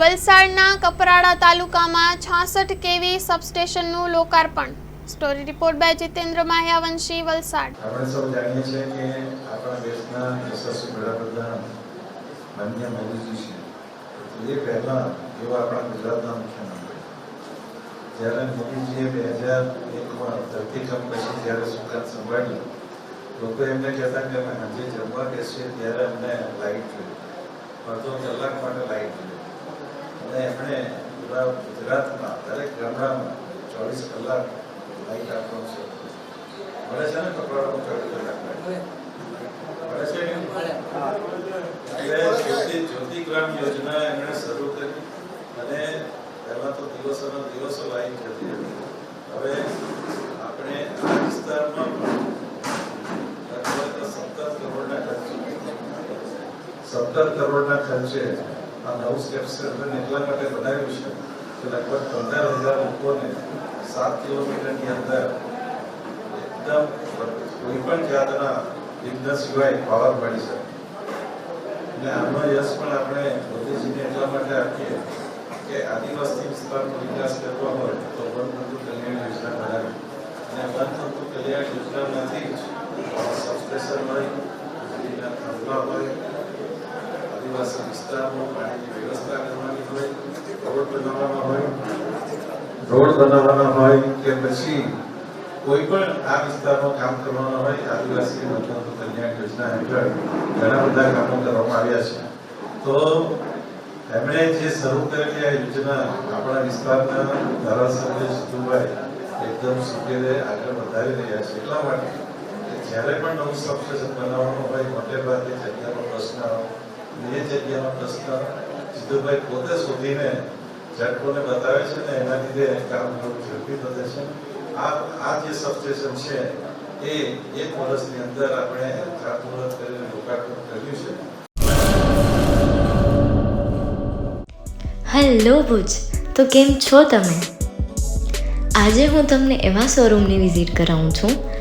વલસાડના કપરાડા તાલુકામાં છાસઠ કેવી સબસ્ટેશનનું લોકાર્પણ. Story report by Jitendra Mahyavanshi, Valsad. આપણે સૌ જાણીએ છીએ કે આપણા દેશના યશસ્વી વડાપ્રધાન માનનીય મોદીજી છે. એ પહેલા એવા આપણા ગુજરાતના મુખ્યમંત્રી. જ્યારે મોદીજીએ બે હજાર એકમાં ધરતીકંપ પછી જ્યારે સુકાન સંભાળ્યું લોકો એમને કહેતા કે અમે સાંજે જમવા બેસીએ ત્યારે અમને લાઈટ જોઈએ. અડધો કલાક માટે લાઈટ જોઈએ. અને એમણે પૂરા ગુજરાતમાં દરેક ગામડામાં ચોવીસ કલાક લાઈટ આપવાનું છે. મળે છે ને કપડામાં ચોવીસ કલાક મળે. છે? એટલે જ્યોતિગ્રામ યોજના એમણે શરૂ કરી અને પહેલાં તો દિવસોના દિવસો લાઈન જતી હતી. હવે આપણે આ વિસ્તારમાં પણ લગભગ સત્તર કરોડના ખર્ચે. સત્તર કરોડના ખર્ચે નવું સ્ટેશન એટલા માટે બનાવ્યું છે કે લગભગ પંદર હજાર લોકોને સાત કિલોમીટરની અંદર એકદમ કોઈ પણ જાતના વિઘ્ન સિવાય પાવર મળી શકે. અને આનો યશ પણ આપણે મોદીજીને એટલા માટે આપીએ કે આદિવાસી વિસ્તારનો વિકાસ કરવા હોય તો વનતંતુ કલ્યાણ યોજના બનાવી અને વનતંતુ કલ્યાણ યોજનામાંથી જ સબસ્ટેશન હોય વીજળીના થાંભલા હોય વ્યવસ્થા કરવાની હોય, રોડ બનાવવાના હોય કે પછી કોઈ પણ આ વિસ્તારમાં કામ કરવાના હોય, આદિવાસી મજૂરો કલ્યાણ યોજના હેઠળ ઘણા બધા કામો કરવામાં આવ્યા છે. તો એમણે જે શરૂ કરેલી આ યોજના આપણા વિસ્તારના ધારાસભ્ય સિદ્ધુભાઈ એકદમ સુખેરે આગળ વધારી રહ્યા છે. એટલા માટે જ્યારે પણ નવું સબસ્ટેશન બનાવવાનું હોય, મોટે ભાગે જગ્યાનો પ્રશ્ન આવે પોતે શોધીને બતાવે છે ને એના લીધે કામ આ જે સબસ્ટેશન છે, એ એક વર્ષની અંદર આપણે ખાતમુહૂર્ત હેલો ભુજ, તો કેમ છો તમે? આજે હું તમને એવા શોરૂમની વિઝિટ કરાવું છું